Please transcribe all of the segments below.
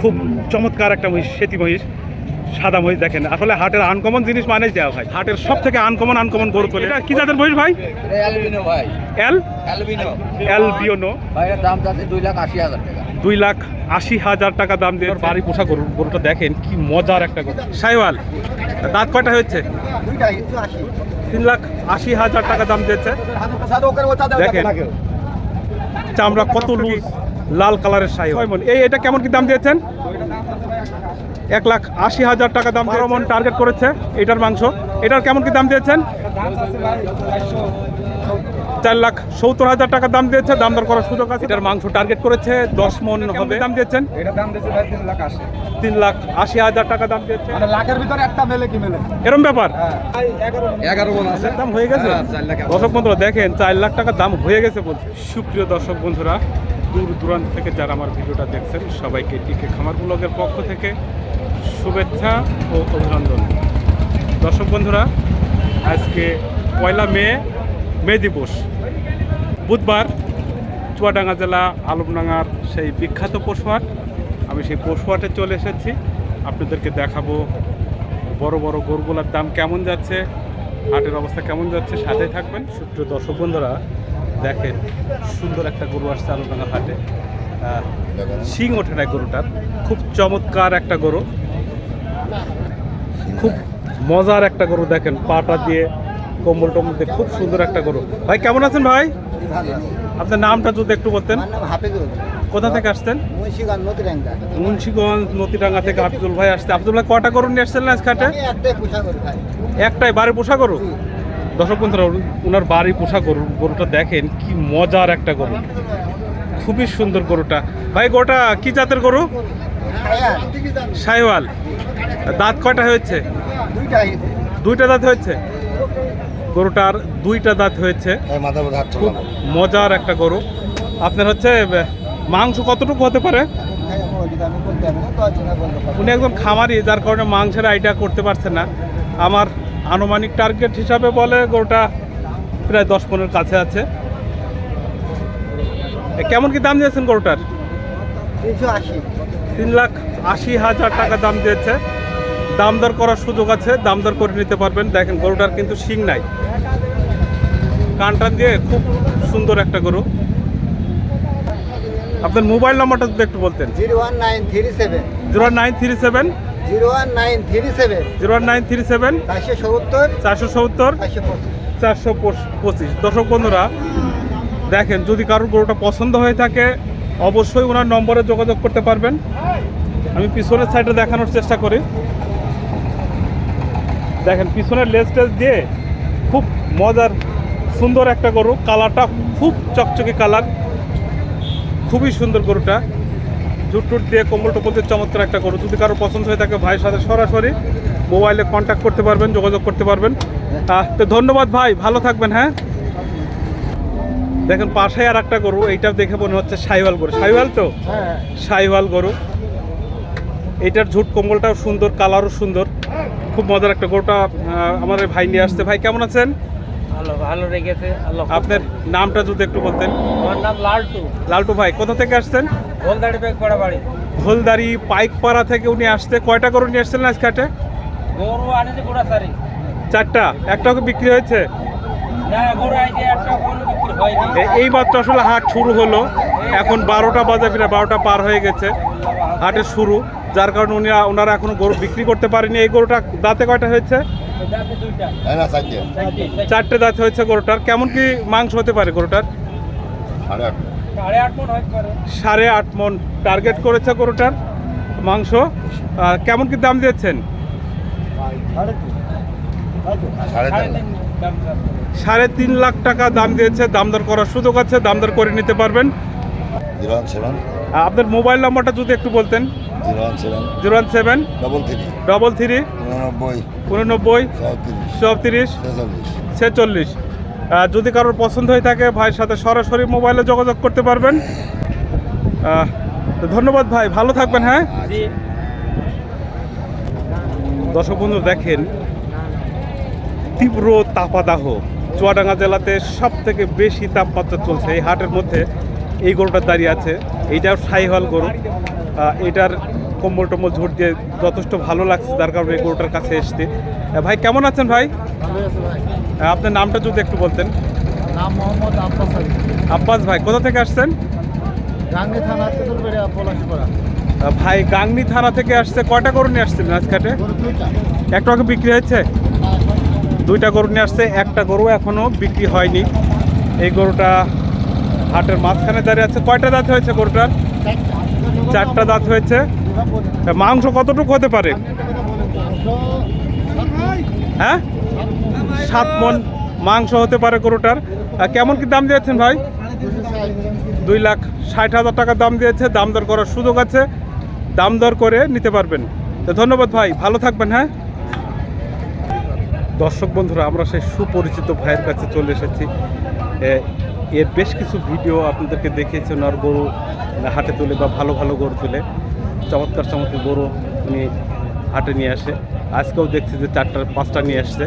খুব চমৎকার একটা মহিষ সেতি মহিষ সাদা মহিষ দেখেন। আসলে হাটের আনকমন জিনিস মানে দেওয়া ভাই হাটের সব থেকে আনকমন আনকমন গরু তোলে এটা কি জাতের মহিষ ভাই? অ্যালবিনো ভাই। এল অ্যালবিনো। এল ভাইয়ের দাম যাচ্ছে দুই লাখ আশি হাজার টাকা। দুই লাখ আশি হাজার টাকা দাম দিয়ে বাড়ি পোষা গরু গরুটা দেখেন কি মজার একটা গরু। সাইওয়াল দাঁত কয়টা হয়েছে? তিন লাখ আশি হাজার টাকা দাম দিয়েছে। দেখেন চামড়া কত লুজ লাল কালারের শাহি এই এটা কেমন কি দাম দিয়েছেন? এক লাখ আশি হাজার টাকা দাম বারো মন টার্গেট করেছে এটার মাংস। এটার কেমন কি দাম দিয়েছেন? চার লাখ সত্তর হাজার টাকা দাম দিয়েছে। দাম দর করার সুযোগ আছে। এটার মাংস টার্গেট করেছে দশ মন হবে। দাম দিয়েছেন? এটা দাম ভাই তিন লাখ আশি। তিন লাখ আশি হাজার টাকা দাম দিয়েছে। মানে লাখের ভিতরে একটা মেলে কি মেলে? এরম ব্যাপার? এগারো মন আছে। দাম হয়ে গেছে? হ্যাঁ, দর্শক বন্ধুরা দেখেন চার লাখ টাকা দাম হয়ে গেছে বলছে সুপ্রিয় দর্শক বন্ধুরা দূর দূরান্ত থেকে যারা আমার ভিডিওটা দেখছেন, সবাইকে টিকে খামার ব্লগের পক্ষ থেকে শুভেচ্ছা ও অভিনন্দন। দর্শক বন্ধুরা, আজকে পয়লা মে মে দিবস। বুধবার চুয়াডাঙ্গা জেলা আলমডাঙ্গার সেই বিখ্যাত পশুহাট আমি সেই পশুহাটে চলে এসেছি। আপনাদেরকে দেখাবো বড় বড় গরুগুলার দাম কেমন যাচ্ছে, হাটের অবস্থা কেমন যাচ্ছে সাথে থাকবেন। সুপ্রিয় দর্শক বন্ধুরা দেখেন সুন্দর একটা গরু আসছে আলমডাঙ্গা হাটে। শিং ওঠে না গরুটার। খুব চমৎকার একটা গরু। খুব মজার একটা গরু দেখেন পাটা দিয়ে কম্বল টম্বল দিয়ে খুব সুন্দর একটা গরু। ভাই কেমন আছেন ভাই? আপনার নামটা যদি একটু বলতেন। কোথা থেকে আসতেন মুন্সিগঞ্জ নতিডাঙ্গা। থেকে আব্দুল ভাই আসছে। আব্দুল ভাই কটা গরু নিয়ে আসছেন না আজকে একটাই পোশাক একটাই বাড়ি পোষা গরু? দর্শক বন্ধুরা ওনার বাড়ি পোষা গরু, গরুটা দেখেন, কি মজার একটা গরু। খুবই সুন্দর গরুটা। ভাই, গরুটা কি জাতের গরু? সাইওয়াল দাঁত কয়টা হয়েছে? দুইটা দাঁত হয়েছে? গরুটার দুইটা দাঁত হয়েছে। খুব মজার একটা গরু। আপনার হচ্ছে মাংস কতটুকু হতে পারে? উনি একজন খামারি, যার কারণে মাংসের আইডিয়া করতে পারছেন না। আমার আনুমানিক টার্গেট হিসাবে বলে গরুটা প্রায় দশ পনেরোর কাছে আছে। কেমন কি দাম দিয়েছেন গরুটার? তিনশো আশি। তিন লাখ আশি হাজার টাকা দাম দিয়েছে। দাম দর করার সুযোগ আছে দাম দর করে নিতে পারবেন। দেখেন গরুটার কিন্তু শিং নাই। কানটান দিয়ে খুব সুন্দর একটা গরু। আপনার মোবাইল নম্বরটা যদি একটু বলতেন। Zero one nine three seven. Zero nine three seven. Zero one nine three seven. Zero nine three seven. চারশো সত্তর। চারশো সত্তর। পঁচিশ। চারশো পঁচিশ। দর্শক বন্ধুরা দেখেন যদি কারোর গরুটা পছন্দ হয়ে থাকে অবশ্যই ওনার নম্বরে যোগাযোগ করতে পারবেন। আমি পিছনের সাইডে দেখানোর চেষ্টা করি। দেখেন পিছনের লেজ টেজ দিয়ে খুব মজার সুন্দর একটা গরু। কালারটা খুব চকচকে কালার। খুবই সুন্দর গরুটা। জুট টুট দিয়ে কোমল টোপল দিয়ে চমৎকার একটা গরু। যদি কারও পছন্দ হয়ে থাকে ভাইয়ের সাথে সরাসরি মোবাইলে কন্ট্যাক্ট করতে পারবেন, যোগাযোগ করতে পারবেন। তো ধন্যবাদ ভাই, ভালো থাকবেন হ্যাঁ? দেখেন পাশে আর একটা গরু, এইটা দেখে মনে হচ্ছে সাইওয়াল গরু। সাইওয়াল তো? সাইওয়াল গরু। এইটার ঝুট কম্বলটাও সুন্দর, কালারও সুন্দর। খুব মজার একটা গরুটা আমার ভাই নিয়ে আসছে। ভাই, কেমন আছেন? ভালো ভালো রেখেছে আল্লাহ আপনার নামটা যদি একটু বলতেন। আমার নাম লালটু। লালটু ভাই কোথা থেকে আসছেন? বাড়ি। ভোলদারি পাইকপাড়া থেকে উনি আসছে। কয়টা গরু নিয়ে আসছেন আজকে হাটে? গরু আনেছে গোড়া সারি চারটা। একটাও কি বিক্রি হয়েছে? এই মাত্র আসলে হাট শুরু হলো। এখন বারোটা বাজে প্রায় বারোটা পার হয়ে গেছে। হাটের শুরু। যার কারণে উনি ওনারা এখনও গরু বিক্রি করতে পারেনি। এই গরুটা দাঁতে কয়টা হয়েছে? হ্যাঁ না চারটে, দাঁত হয়েছে গরুটার। কেমন কি মাংস হতে পারে গরুটার? সাড়ে আট। মন মন। টার্গেট করেছে গরুটার মাংস। কেমন কি দাম দিয়েছেন? সাড়ে তিন। লাখ টাকা দাম দিয়েছে। দাম দর করার সুযোগ আছে। দাম দর করে নিতে পারবেন। আপনার মোবাইল নাম্বারটা যদি একটু বলতেন। Zero one seven double three double three উননব্বই উননব্বই চৌত্রিশ চৌত্রিশ ছেচল্লিশ যদি কারোর পছন্দ হয়ে থাকে ভাইয়ের সাথে সরাসরি মোবাইলে যোগাযোগ করতে পারবেন। তো ধন্যবাদ ভাই ভালো থাকবেন হ্যাঁ? দর্শক বন্ধু দেখেন তীব্র তাপাদাহ চুয়াডাঙ্গা জেলাতে সব থেকে বেশি তাপমাত্রা চলছে। এই হাটের মধ্যে এই গরুটা দাঁড়িয়ে আছে। এইটাও সাইহল গরু। এটার কম্বল টম্বল ঝোট দিয়ে যথেষ্ট ভালো লাগছে যার কারণে গরুটার কাছে এসতে ভাই কেমন আছেন ভাই? আপনার নামটা যদি একটু বলতেন। নাম মোহাম্মদ আব্বাস আব্বাস ভাই কোথা থেকে আসছেন? গাঙ্গি থানা ভাই গাংনি থানা থেকে আসছে কয়টা গরু নিয়ে আসছিলেন আজকাটে? গরু দুইটা। একটা বিক্রি হয়েছে? দুইটা গরু নিয়ে আসছে একটা গরু এখনও বিক্রি হয়নি। এই গরুটা হাটের মাঝখানে দাঁড়িয়ে আছে। কয়টা দাঁত হয়েছে গরুটার? চারটা দাঁত হয়েছে। মাংস কতটুকু হতে পারে? হ্যাঁ? সাত মন মাংস হতে পারে গরুটার। কেমন কি দাম দিয়েছেন ভাই? দুই লাখ ষাট হাজার টাকা দাম দিয়েছে। দাম দর করার সুযোগ আছে। দাম দর করে নিতে পারবেন। তো ধন্যবাদ ভাই, ভালো থাকবেন হ্যাঁ? দর্শক বন্ধুরা, আমরা সেই সুপরিচিত ভাইয়ের কাছে চলে এসেছি। এর বেশ কিছু ভিডিও আপনাদেরকে দেখিয়েছে ওনার গরু হাটে তুলে বা ভালো ভালো গরু তুলে। চমৎকার চমৎকার গরু উনি হাটে নিয়ে আসে। আজকেও দেখছি যে চারটা পাঁচটা নিয়ে আসছে।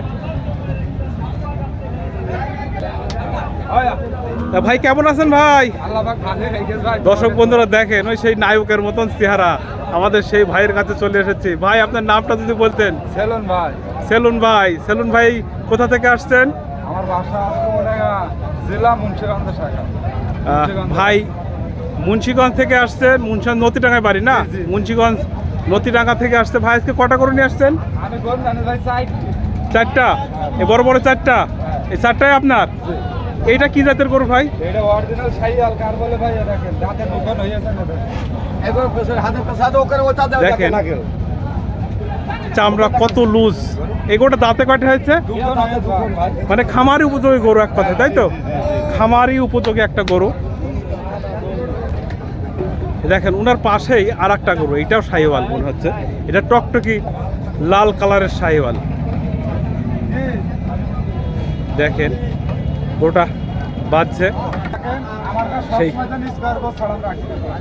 ভাই কেমন আছেন ভাই? দর্শক বন্ধুরা দেখেন ওই সেই নায়কের মতন চেহারা। আমাদের সেই ভাইয়ের কাছে চলে এসেছি। ভাই আপনার নামটা যদি বলতেন। সেলুন ভাই। সেলুন ভাই সেলুন ভাই কোথা থেকে আসছেন? আমার বাসা জেলা মুন্সিগঞ্জ শাখা। ভাই মুন্সিগঞ্জ থেকে আসছেন মুন্সিগঞ্জ নতিডাঙ্গায় বাড়ি না। মুন্সিগঞ্জ নতিডাঙ্গা থেকে আসছে। ভাই আজকে কটা করে নিয়ে আসছেন? চারটা। এ বড় বড় চারটা? এই চারটাই আপনার? এইটা কি জাতের গরু ভাই? এটা অরিজিনাল শাইয়াল কার বলে ভাই দেখেন দাঁতে দোকান হয়েছে না এবার পেছনে হাতের ওকে ওটা দেখেন। চামড়া কত লুজ এই গরুটা দাঁতে কয়টা হয়েছে? মানে খামারি উপযোগী গরু এক কথা তাই তো? খামারি উপযোগী একটা গরু। দেখেন, উনার পাশেই আর একটা গরু, এটাও শাহিওয়াল মনে হচ্ছে। এটা টকটকি লাল কালারের শাহিওয়াল দেখেন গোটা বাজছে সেই-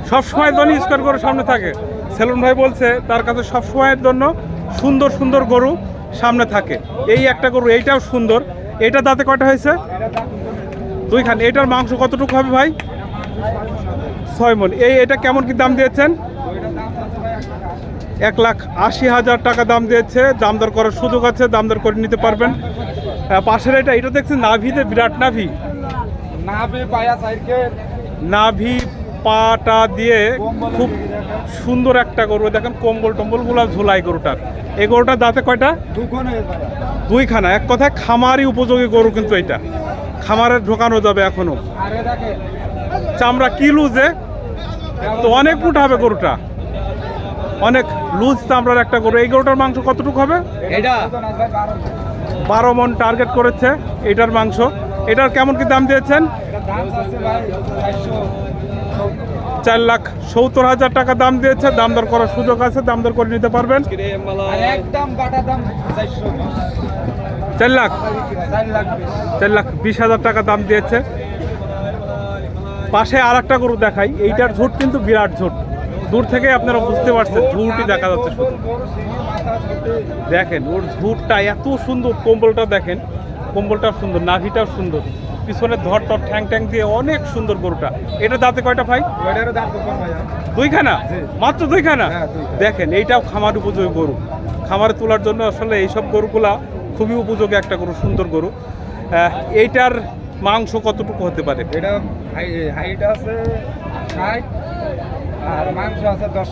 সবসময় জানি স্কোয়ার গরু সামনে থাকে। সেলুন ভাই বলছে, তার কাছে সব সময়ের জন্য সুন্দর সুন্দর গরু সামনে থাকে। এই একটা গরু এইটাও সুন্দর। এটা দাঁতে কয়টা হয়েছে? দুইখান। এটার মাংস কতটুকু হবে ভাই? ছয় মন এই এটা কেমন কি দাম দিয়েছেন? এক লাখ আশি হাজার টাকা দাম দিয়েছে। দাম দর করার সুযোগ আছে দাম দর করে নিতে পারবেন। পাশের এটা এটা দেখছেন নাভিতে বিরাট নাভি। না বে পায়া সাইডকে। নাভি পাটা দিয়ে খুব সুন্দর একটা গরু। দেখেন কম্বল টম্বল টম্বলগুলো ঝোলাই গরুটার। এই গরুটার দাঁতে কয়টা? দুইখানা। এক কথায় খামারি উপযোগী গরু কিন্তু এটা খামারে ঢোকানো যাবে এখনও। চামড়া কি লুজে তো অনেক মোটা হবে গরুটা। অনেক লুজ চামড়ার একটা গরু। এই গরুটার মাংস কতটুকু হবে? এটা। বারো মন টার্গেট করেছে। এটার মাংস। এটার কেমন কি দাম দিয়েছেন এটা দাম আছে ভাই চারশো চার লাখ সত্তর হাজার টাকা দাম দিয়েছে। দাম দর করার সুযোগ আছে, দাম দর করে নিতে পারবেন। চার লাখ? চার লাখ বিশ। হাজার টাকা দাম দিয়েছে। পাশে আর একটা গরু দেখাই, এইটার ঝুট কিন্তু বিরাট ঝুট। দূর থেকে আপনারা বুঝতে পারছেন, ঝুটই দেখা যাচ্ছে শুধু। দেখেন, ওর ঝুটটা এত সুন্দর, কম্বলটা দেখেন, কম্বলটা সুন্দর, নাভিটাও সুন্দর। পিছনে ধর টর ঠ্যাং ট্যাং দিয়ে অনেক সুন্দর গরুটা। এটা দাঁতে কয়টা ভাই? দুইখানা? মাত্র দুইখানা? হ্যাঁ, দেখেন এইটাও খামার উপযোগী গরু। খামারে তোলার জন্য আসলে এইসব গরুগুলা খুবই উপযোগী একটা গরু সুন্দর গরু। এইটার মাংস কতটুকু হতে পারে? এটা হাইট আছে আর মাংস আছে দশ।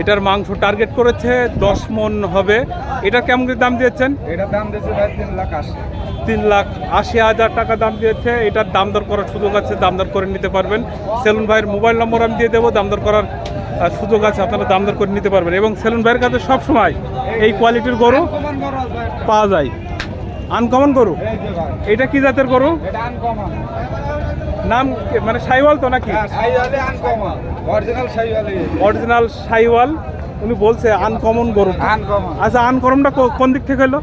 এটার মাংস টার্গেট করেছে দশ মন হবে। এটার কেমন দাম দিয়েছেন? এটার দাম দিয়েছে ভাই তিন লাখ আশি। তিন লাখ আশি হাজার টাকা দাম দিয়েছে। এটার দাম দর করার সুযোগ আছে দাম দর করে নিতে পারবেন। সেলুন ভাইয়ের মোবাইল নম্বর আমি দিয়ে দেবো দাম দর করার সুযোগ আছে আপনারা দাম দর করে নিতে পারবেন। এবং সেলুন ভাইয়ের কাছে সবসময় এই কোয়ালিটির গরু। পাওয়া যায়। আনকমন গরু? এটা কি জাতের গরু? এটা নাম মানে সাইওয়াল তো নাকি? হ্যাঁ সাইওয়ালে অরিজিনাল উনি বলছে আনকমন গরু। আচ্ছা আনকমনটা কোন দিক থেকে হলো?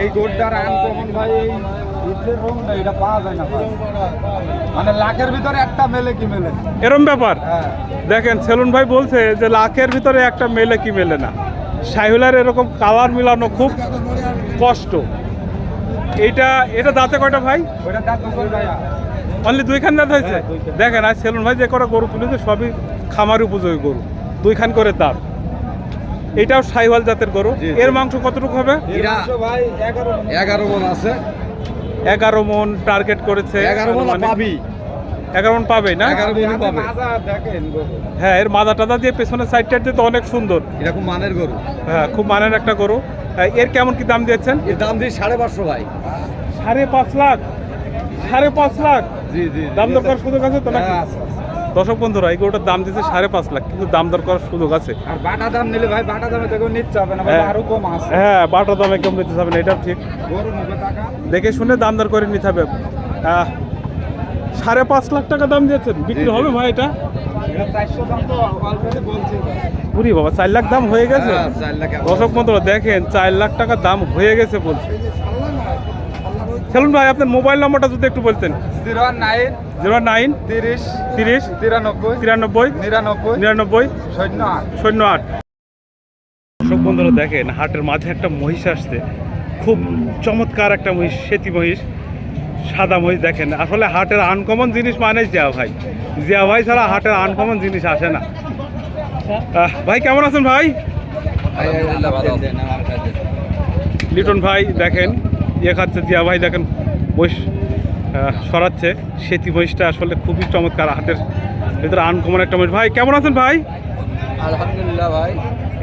এই গরুটার আনকমন ভাই এই ইটের রং না এটা পাওয়া যায় না মানে লাখের ভিতরে একটা মেলে কি মেলে এরম ব্যাপার? হ্যাঁ। দেখেন সেলুন ভাই বলছে যে লাখের ভিতরে একটা মেলে কি মেলে না। সাইহুলার এরকম কালার মিলানো খুব কষ্ট। এইটা এটা দাঁতে কয়টা ভাই? অনলি দুইখান দাঁত হয়েছে? হ্যাঁ, দেখেন আর সেলুন ভাই যে কটা গরু তুলেছে সবই খামার উপযোগী গরু। দুইখান করে দাঁত। এটাও সাইওয়াল জাতের গরু। এর মাংস কতটুকু হবে? এগারো মন। আছে। এগারো মন টার্গেট করেছে। এগারো মন মানে পাবি। এগারো মন পাবে না? হ্যাঁ এর মাথা টাদা দিয়ে পেছনের সাইডটা তো অনেক সুন্দর। এরকম মানের গরু। হ্যাঁ খুব মানের একটা গরু। এর কেমন কি দাম দিয়েছেন? এর দাম দিয়ে সাড়ে পাঁচশো ভাই। সাড়ে পাঁচ লাখ? সাড়ে পাঁচ লাখ? জি জি দাম দর করার সুযোগ আছে তো নাকি? হ্যাঁ। দর্শক বন্ধুরা এই গরুটার দাম দিয়েছে সাড়ে পাঁচ লাখ কিন্তু দাম দর করার সুযোগ আছে। আর বাটা দাম নিলে ভাই বাটা দামে তো কেউ নিচ্ছে হবে না হ্যাঁ। আরও কম আছে। হ্যাঁ বাটা দামে কেমন নিতে যাবেন এটাও ঠিক। গরু মুখে টাকা। দেখে শুনে দাম দর করে নিতে হবে। আহ, সাড়ে পাঁচ লাখ টাকা দাম দিয়েছেন। বিক্রি। হবে ভাই এটা? পুরি বাবা চার লাখ দাম হয়ে গেছে? হ্যাঁ। দর্শক বন্ধুরা দেখেন চার লাখ টাকা দাম হয়ে গেছে বলছে। চলুন ভাই আপনার মোবাইল নম্বরটা যদি একটু বলতেন। জিরো নাইন জিরো নাইন তিরিশ তিরিশ তিরানব্বই তিরানব্বই নিরানব্বই নিরানব্বই শূন্য আট। শূন্য আট। দর্শক বন্ধুরা দেখেন হাটের মাঝে একটা মহিষ আসছে। খুব চমৎকার একটা মহিষ সেতি মহিষ। সাদা মহিষ দেখেন। আসলে হাটের আনকমন জিনিস মানে জিয়া ভাই। জিয়া ভাই ছাড়া হাটের আনকমন জিনিস আসে না। ভাই কেমন আছেন ভাই? লিটন ভাই দেখেন ইয়ে খাচ্ছে জিয়া ভাই দেখেন মহিষ সরাচ্ছে সেতি মহিষটা আসলে খুবই চমৎকার হাটের ভিতরে আনকমন একটা মহিষ। ভাই কেমন আছেন ভাই? আলহামদুলিল্লাহ ভাই।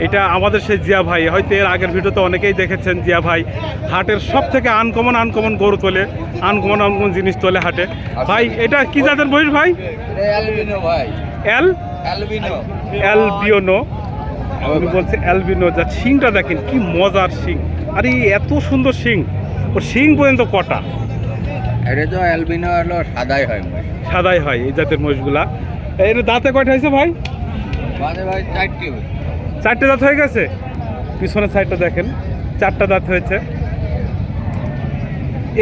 এটা আমাদের সেই জিয়া ভাই। হয়তো এর আগের ভিডিওতে অনেকেই দেখেছেন জিয়া ভাই হাটের সব থেকে আনকমন আনকমন গরু তোলে আনকমন আনকমন জিনিস তোলে হাটে। ভাই এটা কি জাতের বয়স ভাই? এল অ্যালবিনো অ্যালবিওনো উনি বলছে অ্যালবিনো। যা শিংটা দেখেন কি মজার শিং। আরে এত সুন্দর শিং। ওর শিং পর্যন্ত কটা? এটা তো অ্যালবিনো হলো সাদাই হয় সাদাই হয় এই জাতের মহিষগুলা। এর দাঁতে কয়টা হয়েছে ভাই? ভাই চারটি চারটে দাঁত হয়ে গেছে? পিছনের সাইডটা দেখেন চারটা দাঁত হয়েছে।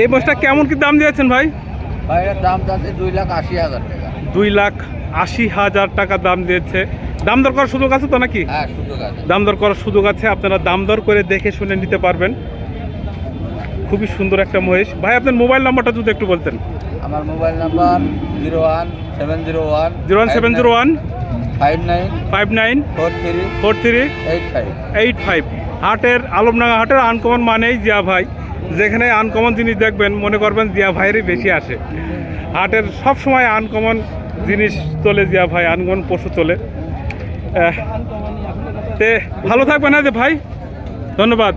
এই মোষটা কেমন কি দাম দিয়েছেন ভাই? ভাই দাম যাচ্ছে দুই লাখ আশি হাজার টাকা। দুই লাখ আশি হাজার টাকা দাম দিয়েছে। দাম দর করার সুযোগ আছে তো নাকি? হ্যাঁ সুযোগ আছে। দাম দর করার সুযোগ আছে আপনারা দাম দর করে দেখে শুনে নিতে পারবেন। খুবই সুন্দর একটা মহেশ ভাই আপনার মোবাইল নাম্বারটা যদি একটু বলতেন। আমার mobile number zero one seven zero one zero one seven zero one. Five nine five nine four three four three eight five. Eight five. হাটের আলমডাঙ্গা হাটের আনকমন মানেই জিয়া ভাই। যেখানে আনকমন জিনিস দেখবেন মনে করবেন জিয়া ভাইয়েরই বেশি আসে। হাটের সব সময় আনকমন জিনিস তোলে জিয়া ভাই আনকমন পশু তোলে। তে ভালো থাকবেন না যে ভাই? ধন্যবাদ।